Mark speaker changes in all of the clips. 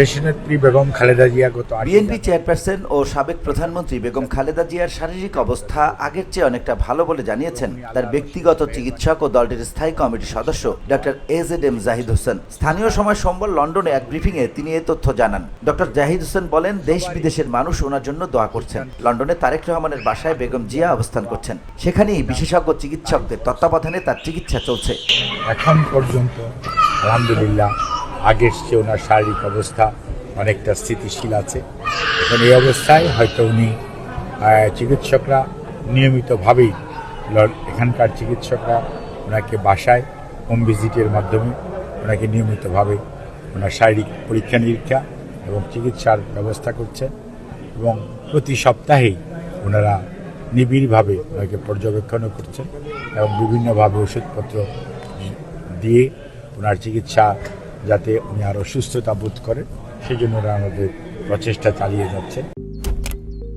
Speaker 1: দেশনেত্রী বেগম খালেদা জিয়া গত
Speaker 2: BNP chairperson ও সাবেক প্রধানমন্ত্রী বেগম খালেদা জিয়ার শারীরিক অবস্থা আগের চেয়ে অনেকটা ভালো বলে জানিয়েছেন তার ব্যক্তিগত চিকিৎসক ও দলটির স্থায়ী কমিটির সদস্য doctor A Z M Zahid Hossain. স্থানীয় সময় সোমবার লন্ডনে এক ব্রিফিংয়ে তিনি এই তথ্য জানান। ডক্টর জাহিদ হোসেন বলেন দেশ বিদেশের মানুষ ওনার জন্য দোয়া করছেন। লন্ডনে তারেক রহমানের বাসায় বেগম জিয়া অবস্থান করছেন। সেখানেই বিশেষজ্ঞ চিকিৎসকদের তত্ত্বাবধানে তার চিকিৎসা চলছে।
Speaker 1: এখন পর্যন্ত আলহামদুলিল্লাহ আগের চেয়ে ওনার শারীরিক অবস্থা অনেকটা স্থিতিশীল আছে। এখন এই অবস্থায় হয়তো উনি চিকিৎসকরা নিয়মিতভাবেই এখানকার চিকিৎসকরা ওনাকে বাসায় হোম ভিজিটের মাধ্যমে ওনাকে নিয়মিতভাবে ওনার শারীরিক পরীক্ষা নিরীক্ষা এবং চিকিৎসার ব্যবস্থা করছেন এবং প্রতি সপ্তাহেই ওনারা নিবিড়ভাবে ওনাকে পর্যবেক্ষণও করছেন এবং বিভিন্নভাবে ওষুধপত্র দিয়ে ওনার চিকিৎসা যাতে উনি আরও সুস্থতা বোধ করেন। সেই জন্য ওরা আমাদের প্রচেষ্টা চালিয়ে যাচ্ছেন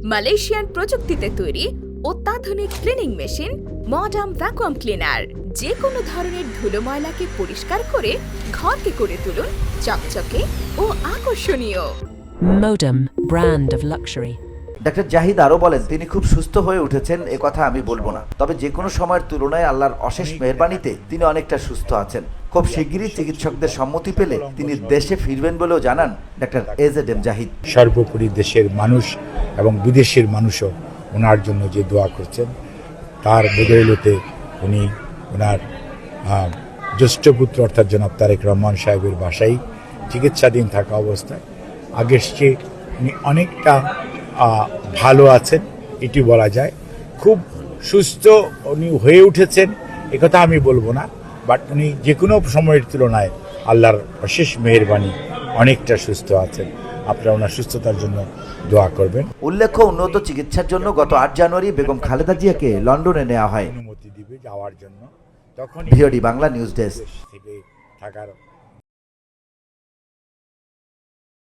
Speaker 3: মালয়েশিয়ান প্রযুক্তিতে তৈরি অত্যাধুনিক cleaning machine modern vacuum cleaner যে কোনো ধরনের ধুলো ময়লাকে পরিষ্কার করে ঘরকে করে তুলুন চকচকে ও আকর্ষণীয়।
Speaker 4: Modem, brand of luxury.
Speaker 2: Doctor Zahid আরও বলেন, তিনি খুব সুস্থ হয়ে উঠেছেন, এ কথা আমি বলব না। তবে যে কোনো সময়ের তুলনায় আল্লাহর অশেষ মেহরবানিতে তিনি অনেকটা সুস্থ আছেন। খুব শিগগিরই চিকিৎসকদের সম্মতি পেলে তিনি দেশে ফিরবেন বলেও জানান ডাক্তার এজেড এম জাহিদ।
Speaker 1: সর্বোপরি দেশের মানুষ এবং বিদেশের মানুষও ওনার জন্য যে দোয়া করছেন, তার বদৌলতে উনি ওনার জ্যেষ্ঠ পুত্র অর্থাৎ জনাব তারেক রহমান সাহেবের বাসায় চিকিৎসাধীন থাকা অবস্থায়। আগের চেয়ে উনি অনেকটা ভালো আছেন এটি বলা যায়। খুব সুস্থ উনি হয়ে উঠেছেন একথা আমি বলব না বাট উনি যে কোনো সময়ের তুলনায় আল্লাহর অশেষ মেহরবানি অনেকটা সুস্থ আছেন। আপনারা ওনার সুস্থতার জন্য দোয়া করবেন।
Speaker 2: উল্লেখ্য উন্নত চিকিৎসার জন্য গত আট জানুয়ারি বেগম খালেদা জিয়াকে লন্ডনে নেওয়া হয়।
Speaker 1: অনুমতি দিবে যাওয়ার জন্য। তখন
Speaker 2: ভিওডি বাংলা নিউজ ডেস্ক।
Speaker 1: থেকে থাকার